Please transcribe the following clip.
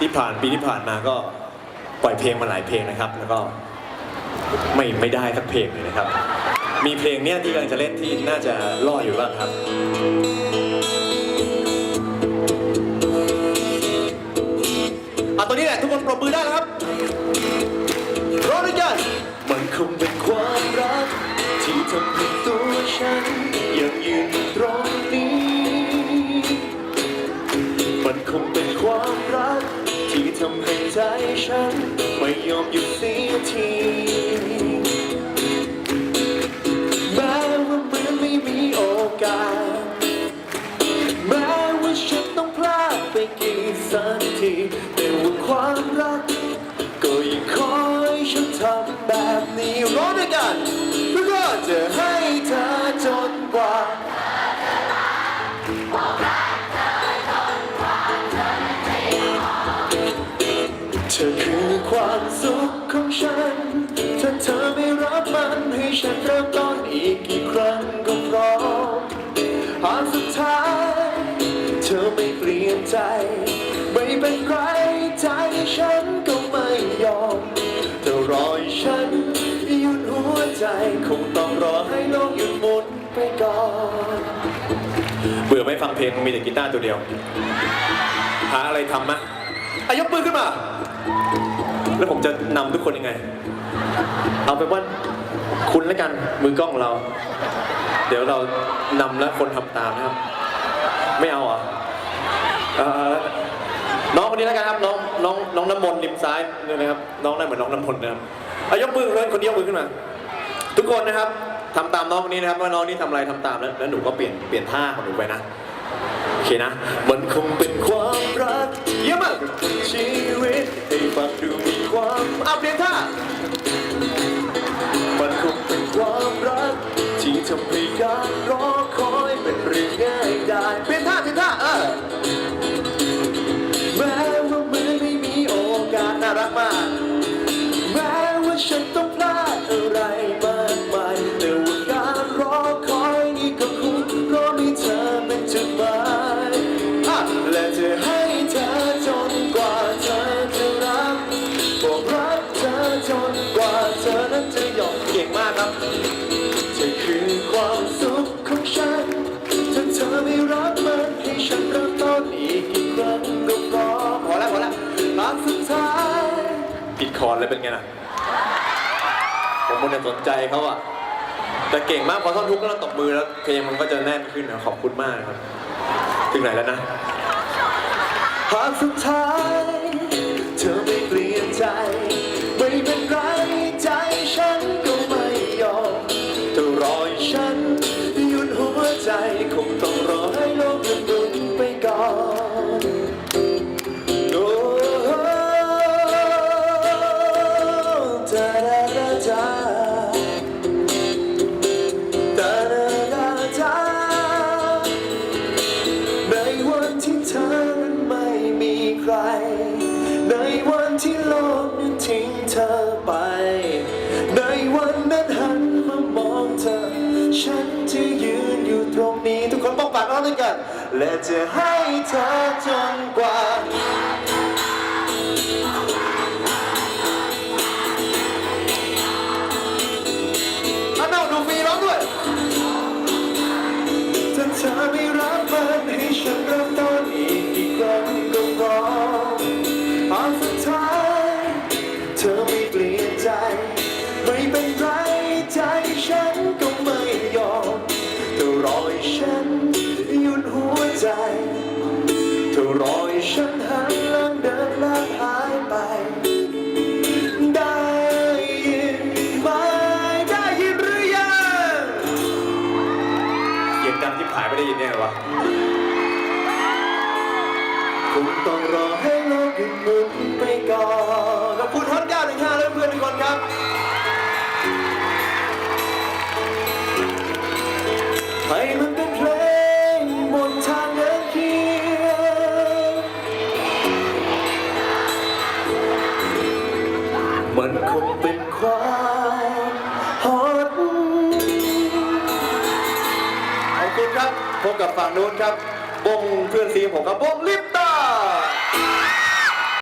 ที่ผ่านปีที่ผ่านมาก็ปล่อยเพลงมาหลายเพลงนะครับ แล้วก็ไม่ไม่ได้สักเพลงเลยนะครับ มีเพลงเนี้ยที่กำลังจะเล่นที่น่าจะล่ออยู่บ้างครับเอาตัวนี้แหละทุกคนปรบมือได้แล้วครับร้องด้วยกันมันคงเป็นความรักที่ทำให้ตัวฉัน ใจฉันไม่ยอมหยุดเสียที ฉันเริ่มต้นอีกกี่ครั้งก็พร้อมหากสุดท้าย เธอไม่เปลี่ยนใจ ไม่เป็นไรใจฉันก็ไม่ยอมเธอรอให้ฉันหยุดหัวใจ คงต้องรอให้โลกหยุดหมุนไปก่อนเบื่อไม่ฟังเพลงมีแต่กีตาร์ตัวเดียว หาอะไรทำมะอายกมือขึ้นมา แล้วผมจะนำทุกคนยังไง เอาเป็นว่า คุณแล้วกันมือกล้องของเรา เดี๋ยวเรานำแล้วคนทำตามนะครับ ไม่เอาเหรอะน้องคนนี้แล้วกันครับน้องน้องน้องน้ำมนต์ริมซ้ายนี่นะครับ น้องได้เหมือนน้องน้ำมนต์นะครับเอายกมือเลยคนนี้ยกมือขึ้นมา ทุกคนนะครับทำตามน้องคนนี้นะครับว่าน้องนี่ทำอะไรทำตามแล้วแล้วหนูก็เปลี่ยนเปลี่ยนท่าของหนูไปนะโอเคนะ มันคงเป็นความรักเยี่ยมมากชีวิต ได้เปลี่ยนท่าเปลี่ยนท่าเออ ถอนเลยเป็นไงน่ะ ผมมันสนใจเขาอะแต่เก่งมากพอท่อนทุกข์ก็ต้องตบมือแล้วเพลงมันก็จะแน่นขึ้นนะขอบคุณมากครับ ถึงไหนแล้วนะหากสุดท้าย เธอนั้นไม่มีใคร ในวันที่โลกนั้นทิ้งเธอไป ในวันนั้นหันมามองเธอ ฉันจะยืนอยู่ตรงนี้ ทุกคนต้องปากร้องด้วยกัน และจะให้เธอจนกว่า ฉันหันหลังเดินและหายไป ได้ยินไหมได้ยินหรือยังเสียงดังที่ผายไม่ได้ยินเนี่ยเหรอวะคงต้องรอให้โลกหยุดหมุนไปก่อนขอบคุณฮอต มันคงเป็นความฮอตขอบคุณครับพบกับฝั่งนู้นครับวงเพื่อนซีของผมครับบงลิฟ